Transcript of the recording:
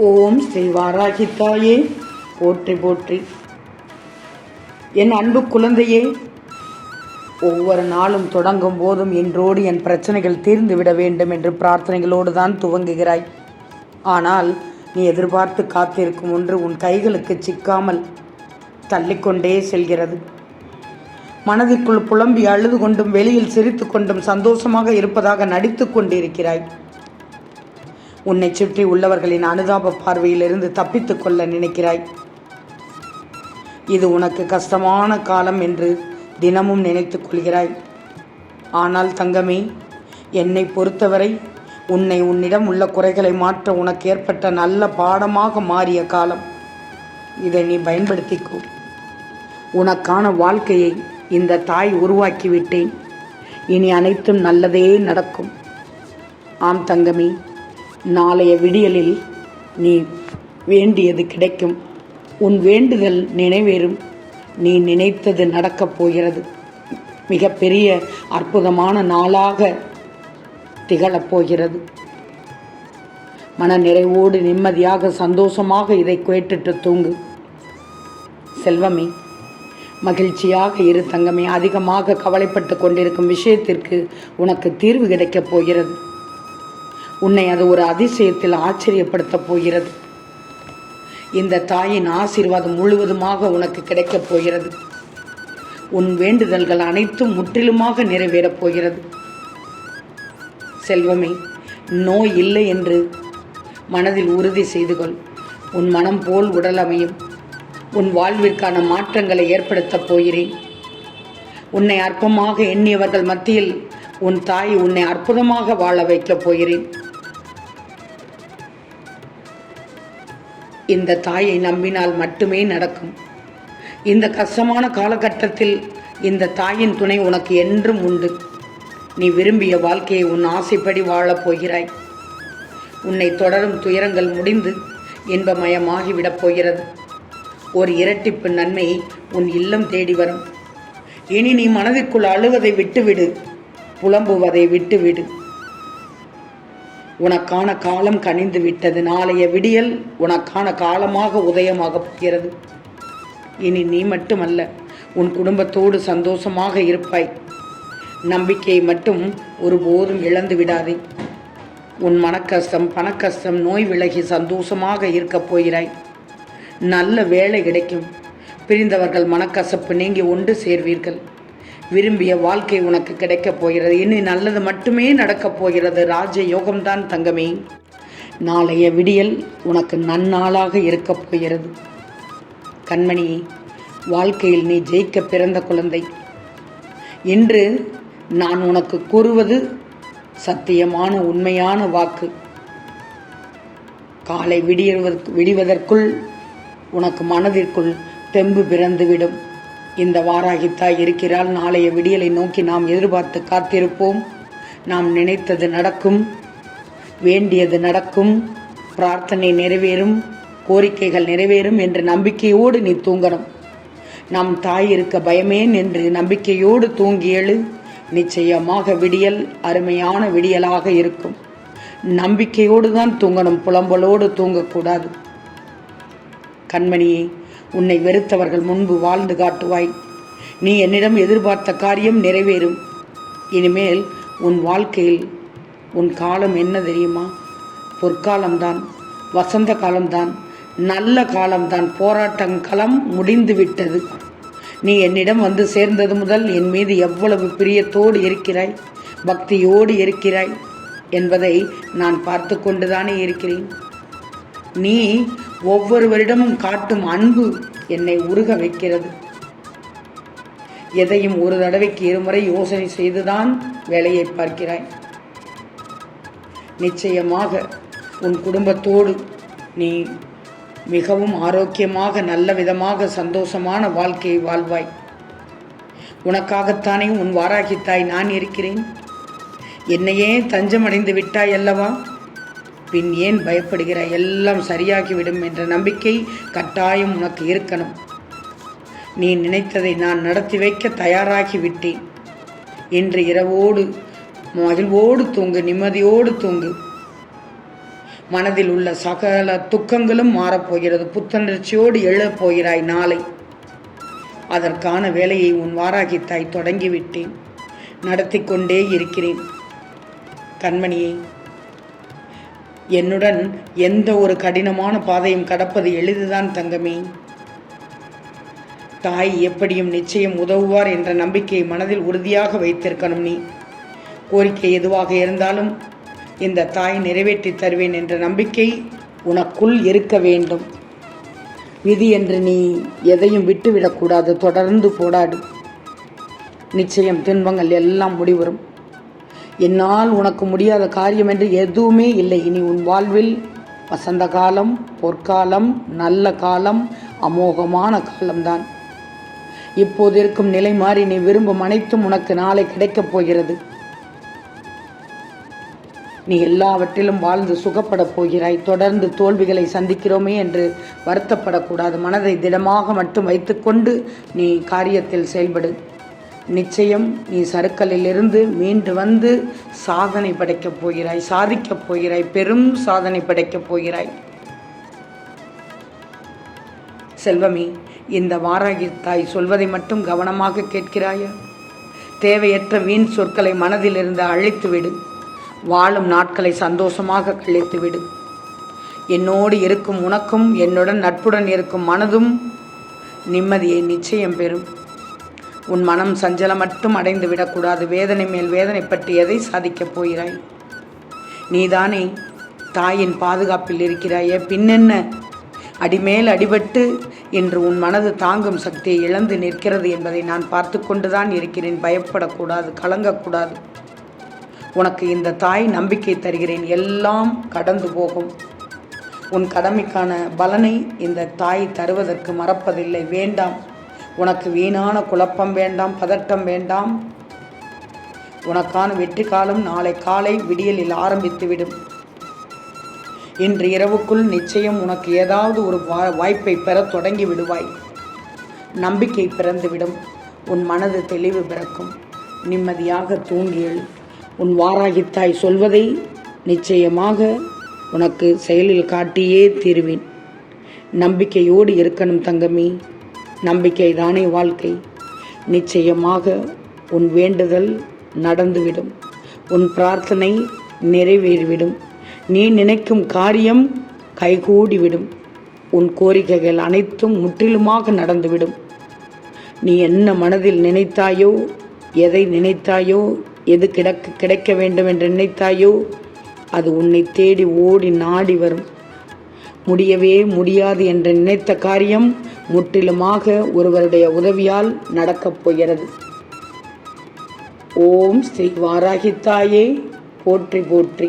ஓம் ஸ்ரீ வாராகிதாயே போற்றி போற்றி. என் அன்பு குழந்தையே ஒவ்வொரு நாளும் தொடங்கும் போதும் என்றோடு என் பிரச்சனைகள் தீர்ந்து விட வேண்டும் என்று பிரார்த்தனைகளோடு தான் துவங்குகிறாய். ஆனால் நீ எதிர்பார்த்து காத்திருக்கும் ஒன்று உன் கைகளுக்கு சிக்காமல் தள்ளிக்கொண்டே செல்கிறது. மனதிற்குள் புலம்பி அழுது கொண்டும் வெளியில் சிரித்து கொண்டும் சந்தோஷமாக இருப்பதாக நடித்து கொண்டிருக்கிறாய். உன்னை சுற்றி உள்ளவர்களின் அனுதாப பார்வையிலிருந்து தப்பித்துக் கொள்ள நினைக்கிறாய். இது உனக்கு கஷ்டமான காலம் என்று தினமும் நினைத்துக் கொள்கிறாய். ஆனால் தங்கமே என்னை பொறுத்தவரை உன்னை உன்னிடம் உள்ள குறைகளை மாற்ற உனக்கு ஏற்பட்ட நல்ல பாடமாக மாறிய காலம். இதை நீ பயன்படுத்திக்கோ. உனக்கான வாழ்க்கையை இந்த தாய் உருவாக்கிவிட்டேன். இனி அனைத்தும் நல்லதே நடக்கும். ஆம் தங்கமே நாளைய விடியலில் நீ வேண்டியது கிடைக்கும். உன் வேண்டுதல் நினைவேறும் நீ நினைத்தது நடக்கப் போகிறது. மிகப்பெரிய அற்புதமான நாளாக திகழப் போகிறது. மன நிறைவோடு நிம்மதியாக சந்தோஷமாக இதை கேட்டுட்டு தூங்கு. செல்வமே மகிழ்ச்சியாக இரு தங்கமே. அதிகமாக கவலைப்பட்டு கொண்டிருக்கும் விஷயத்திற்கு உனக்கு தீர்வு கிடைக்கப் போகிறது. உன்னை அது ஒரு அதிசயத்தில் ஆச்சரியப்படுத்தப் போகிறது. இந்த தாயின் ஆசீர்வாதம் முழுவதுமாக உனக்கு கிடைக்கப் போகிறது. உன் வேண்டுதல்கள் அனைத்தும் முற்றிலுமாக நிறைவேறப் போகிறது. செல்வமே நோய் இல்லை என்று மனதில் உறுதி செய்து கொள். உன் மனம் போல் உடல் அமையும். உன் வாழ்விற்கான மாற்றங்களை ஏற்படுத்தப் போகிறேன். உன்னை அற்பமாக எண்ணியவர்கள் மத்தியில் உன் தாய் உன்னை அற்புதமாக வாழ வைக்கப் போகிறேன். இந்த தாயை நம்பினால் மட்டுமே நடக்கும். இந்த கஷ்டமான காலகட்டத்தில் இந்த தாயின் துணை உனக்கு என்றும் உண்டு. நீ விரும்பிய வாழ்க்கையை உன் ஆசைப்படி வாழப் போகிறாய். உன்னை தொடரும் துயரங்கள் முடிந்து இன்பமயமாகிவிடப் போகிறது. ஒரு இரட்டிப்பு நன்மை உன் இல்லம் தேடி வரும். இனி நீ மனதிற்குள் அழுவதை விட்டுவிடு. புலம்புவதை விட்டுவிடு. உனக்கான காலம் கனிந்து விட்டது. நாளைய விடியல் உனக்கான காலமாக உதயமாக போகிறது. இனி நீ மட்டுமல்ல உன் குடும்பத்தோடு சந்தோஷமாக இருப்பாய். நம்பிக்கையை மட்டும் ஒருபோதும் இழந்து விடாதே. உன் மனக்கஷ்டம் பணக்கஷ்டம் நோய் விலகி சந்தோஷமாக இருக்கப் போகிறாய். நல்ல வேலை கிடைக்கும். பிரிந்தவர்கள் மனக்கசப்பு நீங்கி ஒன்று சேர்வீர்கள். விரும்பிய வாழ்க்கை உனக்கு கிடைக்கப் போகிறது. இனி நல்லது மட்டுமே நடக்கப் போகிறது. ராஜ யோகம்தான் தங்கமே. நாளைய விடியல் உனக்கு நன்னாளாக இருக்கப் போகிறது. கண்மணி வாழ்க்கையில் நீ ஜெயிக்க பிறந்த குழந்தை. இன்று நான் உனக்கு கூறுவது சத்தியமான உண்மையான வாக்கு. காலை விடியவதற்கு விடிவதற்குள் உனக்கு மனதிற்குள் தெம்பு பிறந்துவிடும். இந்த வாராகித்தாய் இருக்கிறால் நாளைய விடியலை நோக்கி நாம் எதிர்பார்த்து காத்திருப்போம். நாம் நினைத்தது நடக்கும். வேண்டியது நடக்கும். பிரார்த்தனை நிறைவேறும். கோரிக்கைகள் நிறைவேறும் என்ற நம்பிக்கையோடு நீ தூங்கணும். நம் தாய் இருக்க பயமேன் என்று நம்பிக்கையோடு தூங்கி எழு நிச்சயமாக விடியல் அருமையான விடியலாக இருக்கும். நம்பிக்கையோடு தான் தூங்கணும். புலம்பலோடு தூங்கக்கூடாது. கண்மணியே உன்னை வெறுத்தவர்கள் முன்பு வாழ்ந்து காட்டுவாய். நீ என்னிடம் எதிர்பார்த்த காரியம் நிறைவேறும். இனிமேல் உன் வாழ்க்கையில் உன் காலம் என்ன தெரியுமா? பொற்காலம்தான் வசந்த காலம்தான் நல்ல காலம்தான். போராட்டங்களம் முடிந்து விட்டது. நீ என்னிடம் வந்து சேர்ந்தது முதல் என் மீது எவ்வளவு பிரியத்தோடு இருக்கிறாய் பக்தியோடு இருக்கிறாய் என்பதை நான் பார்த்து கொண்டுதானே இருக்கிறேன். நீ ஒவ்வொருவரிடமும் காட்டும் அன்பு என்னை உருக வைக்கிறது. எதையும் ஒரு தடவைக்கு இருமுறை யோசனை செய்துதான் வேலையை பார்க்கிறாய். நிச்சயமாக உன் குடும்பத்தோடு நீ மிகவும் ஆரோக்கியமாக நல்ல விதமாக சந்தோஷமான வாழ்க்கையை வாழ்வாய். உனக்காகத்தானே உன் வாராகித்தாய் நான் இருக்கிறேன். என்னையே தஞ்சமடைந்து விட்டாய் அல்லவா? பின் ஏன் பயப்படுகிறாய்? எல்லாம் சரியாகிவிடும் என்ற நம்பிக்கை கட்டாயம் உனக்கு இருக்கணும். நீ நினைத்ததை நான் நடத்தி வைக்க தயாராகி விட்டேன். இன்று இரவோடு மகிழ்வோடு தூங்கு நிம்மதியோடு தூங்கு. மனதில் உள்ள சகல துக்கங்களும் மாறப்போகிறது. புத்துணர்ச்சியோடு எழப்போகிறாய் நாளை. அதற்கான வேலையை உன் வாராகி தாய் தொடங்கிவிட்டேன் நடத்தி கொண்டே இருக்கிறேன். கண்மணியை என்னுடன் எந்த ஒரு கடினமான பாதையும் கடப்பது எளிதுதான் தங்கமே. தாய் எப்படியும் நிச்சயம் உதவுவார் என்ற நம்பிக்கையை மனதில் உறுதியாக வைத்திருக்கணும் நீ. கோரிக்கை எதுவாக இருந்தாலும் இந்த தாய் நிறைவேற்றி தருவேன் என்ற நம்பிக்கை உனக்குள் இருக்க வேண்டும். விதி என்று நீ எதையும் விட்டுவிடக்கூடாது தொடர்ந்து போராடு. நிச்சயம் துன்பங்கள் எல்லாம் முடிவரும் என்னால் உனக்கு முடியாத காரியம் என்று எதுவுமே இல்லை. இனி உன் வாழ்வில் வசந்த காலம் பொற்காலம் நல்ல காலம் அமோகமான காலம்தான். இப்போது இருக்கும் நிலை மாறி நீ விரும்பும் அனைத்தும் உனக்கு நாளை கிடைக்கப் போகிறது. நீ எல்லாவற்றிலும் வாழ்ந்து சுகப்படப் போகிறாய். தொடர்ந்து தோல்விகளை சந்திக்கிறோமே என்று வருத்தப்படக்கூடாது. மனதை திடமாக மட்டும் வைத்துக்கொண்டு நீ காரியத்தில் செயல்படு. நிச்சயம் நீ சருக்கலிலிருந்து மீண்டு வந்து சாதனை படைக்கப் போகிறாய் சாதிக்கப் போகிறாய் பெரும் சாதனை படைக்கப் போகிறாய். செல்வமே இந்த வாராகி தாய் சொல்வதை மட்டும் கவனமாக கேட்கிறாயா? தேவையற்ற வீண் சொற்களை மனதிலிருந்து அழித்துவிடு. வாழும் நாட்களை சந்தோஷமாக கழித்துவிடு. என்னோடு இருக்கும் உனக்கும் என்னுடன் நட்புடன் இருக்கும் மனதும் நிம்மதியை நிச்சயம் பெறும். உன் மனம் சஞ்சலம் மட்டும் அடைந்து விடக்கூடாது. வேதனை மேல் வேதனைப்பட்டு எதை சாதிக்கப் போகிறாய்? நீதானே தாயின் பாதுகாப்பில் இருக்கிறாயே. பின்னென்ன? அடிமேல் அடிபட்டு இன்று உன் மனது தாங்கும் சக்தியை இழந்து நிற்கிறது என்பதை நான் பார்த்து கொண்டுதான் இருக்கிறேன். பயப்படக்கூடாது கலங்கக்கூடாது. உனக்கு இந்த தாய் நம்பிக்கை தருகிறேன். எல்லாம் கடந்து போகும். உன் கடமைக்கான பலனை இந்த தாய் தருவதற்கு மறப்பதில்லை. வேண்டாம். உனக்கு வீணான குழப்பம் வேண்டாம் பதட்டம் வேண்டாம். உனக்கான வெற்றி காலம் நாளை காலை விடியலில் ஆரம்பித்துவிடும். இன்று இரவுக்குள் நிச்சயம் உனக்கு ஏதாவது ஒரு வா- வாய்ப்பை பெற தொடங்கி விடுவாய். நம்பிக்கை பிறந்துவிடும். உன் மனது தெளிவு பிறக்கும். நிம்மதியாக தூங்கி உன் வாராகித்தாய் சொல்வதை நிச்சயமாக உனக்கு செயலில் காட்டியே தீருவேன். நம்பிக்கையோடு இருக்கணும் தங்கமே. நம்பிக்கை தானே வாழ்க்கை. நிச்சயமாக உன் வேண்டுதல் நடந்துவிடும். உன் பிரார்த்தனை நிறைவேறிவிடும். நீ நினைக்கும் காரியம் கைகூடிவிடும். உன் கோரிக்கைகள் அனைத்தும் முற்றிலுமாக நடந்துவிடும். நீ என்ன மனதில் நினைத்தாயோ எதை நினைத்தாயோ எது கிடக்க கிடைக்க வேண்டும் என்று நினைத்தாயோ அது உன்னை தேடி ஓடி நாடி வரும். முடியவே முடியாது என்று நினைத்த காரியம் முற்றிலுமாக ஒருவருடைய உதவியால் நடக்கப் போகிறது. ஓம் ஸ்ரீ வாராகித்தாயே போற்றி போற்றி.